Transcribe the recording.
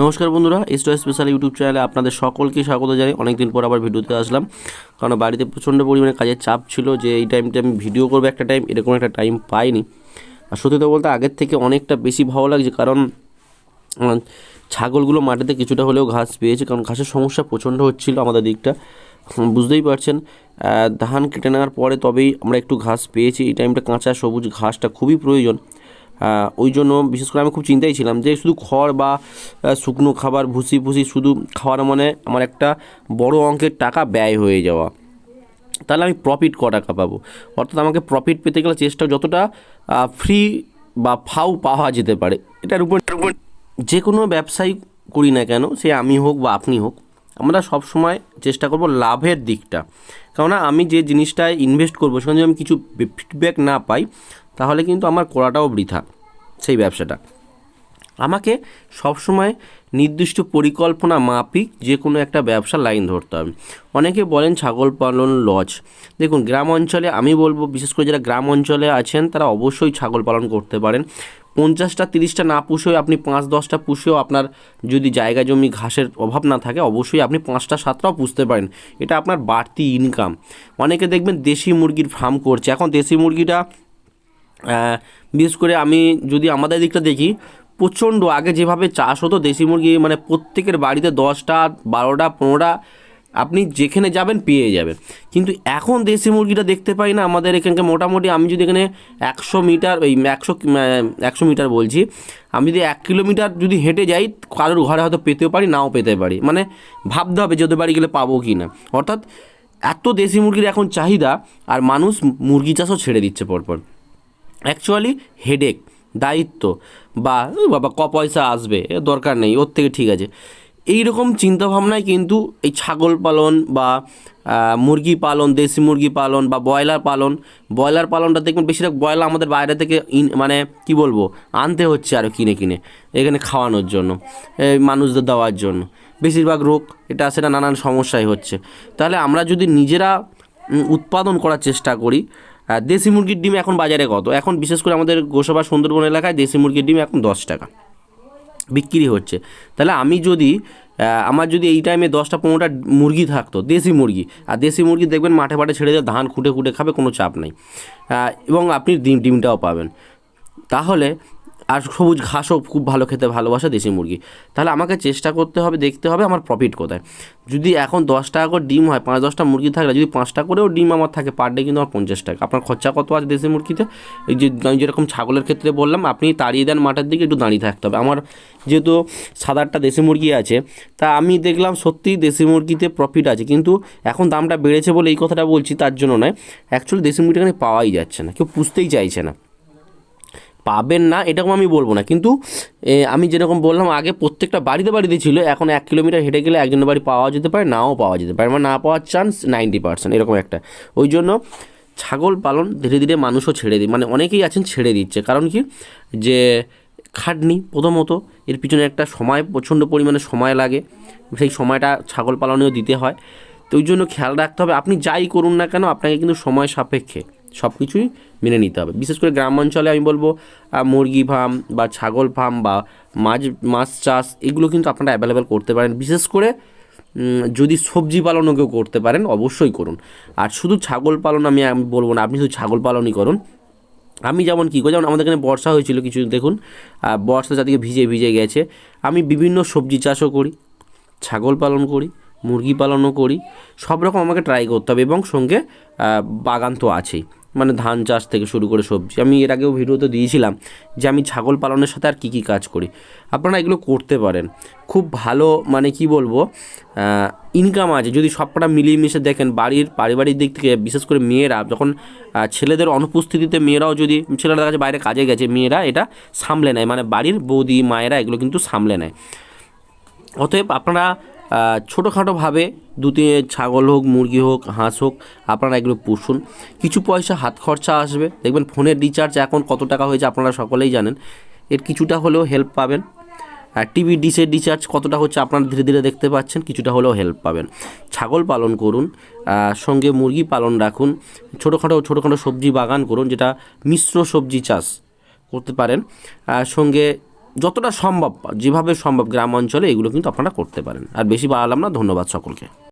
নমস্কার বন্ধুরা এসটো special YouTube চ্যানেলে আপনাদের সকলকে স্বাগত জানাই। অনেকদিন পর আবার ভিডিওতে আসলাম। কারণ বাড়িতে প্রচণ্ড পরিমাণে কাজের চাপ ছিল যে এই টাইমটা আমি ভিডিও করব একটা টাইম এরকম একটা টাইম পাইনি। আর সত্যি তো বলতে আগের থেকে অনেকটা বেশি ভালো লাগছে, কারণ ছাগলগুলো মাটিতে কিছুটা হলেও ঘাস পেয়েছে, কারণ ঘাসের সমস্যা প্রচণ্ড হচ্ছিল আমাদের দিকটা। বুঝতেই পারছেন। ধান কেটে নেওয়ার পরে তবেই আমরা একটু ঘাস পেয়েছি। এই টাইমটা কাঁচা সবুজ ঘাসটা খুবই প্রয়োজন। ওই জন্য বিশেষ করে আমি খুব চিন্তায় ছিলাম যে শুধু খড় বা শুকনো খাবার, ভুসি ভুসি শুধু খাওয়ার মানে আমার একটা বড় অঙ্কের টাকা ব্যয় হয়ে যাওয়া। তাহলে আমি প্রফিট ক টাকা পাবো? অর্থাৎ আমাকে প্রফিট পেতে গেলে চেষ্টা যতটা ফ্রি বা ফাউ পাওয়া যেতে পারে, এটার উপর যে কোনো ব্যবসায়ী করি না কেন, সে আমি হোক বা আপনি হোক, আমরা সব সময় চেষ্টা করব লাভের দিকটা। কেননা আমি যে জিনিসটায় ইনভেস্ট করব সেখানে যদি আমি কিছু ফিডব্যাক না পাই তাহলে কিন্তু আমার করাটাও বৃথা, সেই ব্যবসাটা। আমাকে সবসময় নির্দিষ্ট পরিকল্পনা, মাফিক যে কোনো একটা ব্যবসা লাইন ধরতে হবে। অনেকে বলেন ছাগল পালন লজ। দেখুন, গ্রাম অঞ্চলে আমি বলব, বিশেষ করে যারা গ্রাম অঞ্চলে আছেন, তারা অবশ্যই ছাগল পালন করতে পারেন। পঞ্চাশটা, তিরিশটা না পুষেও আপনি পাঁচ, দশটা পুষেও আপনার যদি জায়গা জমি ঘাসের অভাব না থাকে, অবশ্যই আপনি পাঁচটা, সাতটাও পুষতে পারেন। এটা আপনার বাড়তি ইনকাম অনেকে দেখবেন দেশি মুরগির ফার্ম করছে। এখন দেশি মুরগিটা বিশেষ করে আমি যদি আমাদের দিকটা দেখি, প্রচণ্ড আগে যেভাবে চাষ হতো দেশি মুরগি মানে প্রত্যেকের বাড়িতে দশটা, বারোটা, পনেরোটা, আপনি যেখানে যাবেন পেয়ে যাবেন। কিন্তু এখন দেশি মুরগিটা দেখতে পাই না, আমাদের এখানকে মোটামুটি আমি যদি এখানে একশো মিটার, এই একশো একশো মিটার বলছি, আমি যদি এক কিলোমিটার যদি হেঁটে যাই, কারোর ঘরে হয়তো পেতেও পারি, নাও পেতে পারি। মানে ভাবতে হবে যে ওদের বাড়ি গেলে পাবো কি না। অর্থাৎ এত দেশি মুরগির এখন চাহিদা, আর মানুষ মুরগি চাষও ছেড়ে দিচ্ছে পরপর। অ্যাকচুয়ালি হেডেক দায়িত্ব বা বাবা, ক পয়সা আসবে? দরকার নেই, ওর থেকে ঠিক আছে। এই রকম চিন্তাভাবনায় কিন্তু এই ছাগল পালন বা মুরগি পালন, দেশি মুরগি পালন বা, ব্রয়লার পালন, ব্রয়লার পালনটা দেখবেন বেশিরভাগ ব্রয়লার আমাদের বাইরে থেকে ইন মানে কি বলব, আনতে হচ্ছে আরও কিনে কিনে, এখানে খাওয়ানোর জন্য মানুষদের দেওয়ার জন্য। বেশিরভাগ রোগ, এটা সেটা নানান সমস্যায় হচ্ছে। তাহলে আমরা যদি নিজেরা উৎপাদন করার চেষ্টা করি দেশি মুরগির ডিম এখন বাজারে কত? এখন বিশেষ করে আমাদের গোসাবা সুন্দরবন এলাকায় দেশি মুরগির ডিম এখন দশ টাকা। বিক্রি হচ্ছে। তাহলে আমি যদি আমার যদি এই টাইমে দশটা পনেরোটা মুরগি থাকতো, দেশি মুরগি, আর দেশি মুরগি দেখবেন মাঠে মাঠে ছেড়ে দিয়ে ধান খুঁটে খুঁটে খাবে, কোনো চাপ নেই। এবং আপনি ডিম, ডিমটাও পাবেন। তাহলে আর সবুজ ঘাসও খুব ভালো খেতে ভালোবাসে দেশি মুরগি। তাহলে আমাকে চেষ্টা করতে হবে, দেখতে হবে আমার প্রফিট কোথায়। যদি এখন দশ টাকা করে ডিম হয়, পাঁচ দশটা মুরগি থাকলে, যদি পাঁচটা করেও ডিম আমার থাকে পার ডে কিন্তু আমার পঞ্চাশ টাকা। আপনার খরচা কত আছে দেশি মুরগিতে? এই যে আমি যেরকম ছাগলের ক্ষেত্রে বললাম, আপনি তাড়িয়ে দেন মাঠের দিকে, একটু দাঁড়িয়ে থাকতে হবে। আমার যেহেতু সাত আটটা দেশি মুরগি আছে, তা আমি দেখলাম সত্যিই দেশি মুরগিতে প্রফিট আছে। কিন্তু এখন দামটা বেড়েছে বলে এই কথাটা বলছি, তার জন্য নয়। অ্যাকচুয়ালি দেশি মুরগিটা এখানে পাওয়াই যাচ্ছে না, কেউ পুষতেই চাইছে না। পাবেন না, এরকম আমি বলব না। কিন্তু আমি যেরকম বললাম, আগে প্রত্যেকটা বাড়িতে বাড়িতে ছিল, এখন এক কিলোমিটার হেঁটে গেলে একজনের বাড়ি পাওয়া যেতে পারে, নাও পাওয়া যেতে পারে। মানে না পাওয়ার চান্স নাইনটি পার্সেন্ট এরকম একটা। ওই জন্য ছাগল পালন ধীরে ধীরে মানুষও ছেড়ে দিই মানে অনেকেই আছেন ছেড়ে দিচ্ছে। কারণ কি? যে, খাটনি প্রথমত, এর পিছনে একটা সময়, প্রচণ্ড পরিমাণে সময় লাগে, সেই সময়টা ছাগল পালনেও দিতে হয়। তো ওই জন্য খেয়াল রাখতে হবে, আপনি যাই করুন না কেন, আপনাকে কিন্তু সময় সাপেক্ষে। সব কিছুই মেনে নিতে হবে। বিশেষ করে গ্রাম অঞ্চলে আমি বলব মুরগি ফার্ম বা ছাগল ফার্ম বা মাছ মাছ চাষ, এগুলো কিন্তু আপনারা অ্যাভেলেবেল করতে পারেন। বিশেষ করে যদি সবজি পালনও কেউ করতে পারেন, অবশ্যই করুন। আর শুধু ছাগল পালন আমি আমি বলব না, আপনি শুধু ছাগল পালনই করুন। আমি যেমন কী করি, যেমন আমাদের এখানে বর্ষা হয়েছিল কিছু, দেখুন বর্ষা যাদিকে ভিজে ভিজে গেছে। আমি বিভিন্ন সবজি চাষও করি, ছাগল পালন করি, মুরগি পালনও করি, সব রকম আমাকে ট্রাই করতে হবে এবং সঙ্গে বাগান তো আছেই। মানে ধান চাষ থেকে শুরু করে সবজি। আমি এর আগেও ভিডিওতে দিয়েছিলাম যে আমি ছাগল পালনের সাথে আর কী কী কাজ করি। আপনারা এগুলো করতে পারেন। খুব ভালো মানে কি বলব ইনকাম আছে। যদি সবটা মিলিয়ে মিশে দেখেন বাড়ির পারিবারিক দিক থেকে, বিশেষ করে মেয়েরা, যখন ছেলেদের অনুপস্থিতিতে মেয়েরাও যদি ছেলেরা কাছে বাইরে কাজে গেছে, মেয়েরা এটা সামলে নেয়। মানে বাড়ির বৌদি, মায়েরা এগুলো কিন্তু সামলে নেয়। অতএব আপনারা ছোটোখাটোভাবে দু তিন ছাগল হোক, মুরগি হোক, হাঁস হোক, আপনারা এগুলো পুষুন। কিছু পয়সা হাত খরচা আসবে। দেখবেন ফোনের রিচার্জ এখন কত টাকা হয়েছে আপনারা সকলেই জানেন। এর কিছুটা হলেও হেল্প পাবেন। আর টিভি ডিশের রিচার্জ কতটা হচ্ছে আপনারা ধীরে ধীরে দেখতে পাচ্ছেন, কিছুটা হলেও হেল্প পাবেন। ছাগল পালন করুন সঙ্গে মুরগি পালন রাখুন, ছোটোখাটো ছোটোখাটো সবজি বাগান করুন, যেটা মিশ্র সবজি চাষ করতে পারেন। সঙ্গে যতটা সম্ভব, যেভাবে সম্ভব গ্রাম অঞ্চলে এগুলো কিন্তু আপনারা করতে পারেন। আর বেশি বাড়ালাম না, ধন্যবাদ সকলকে।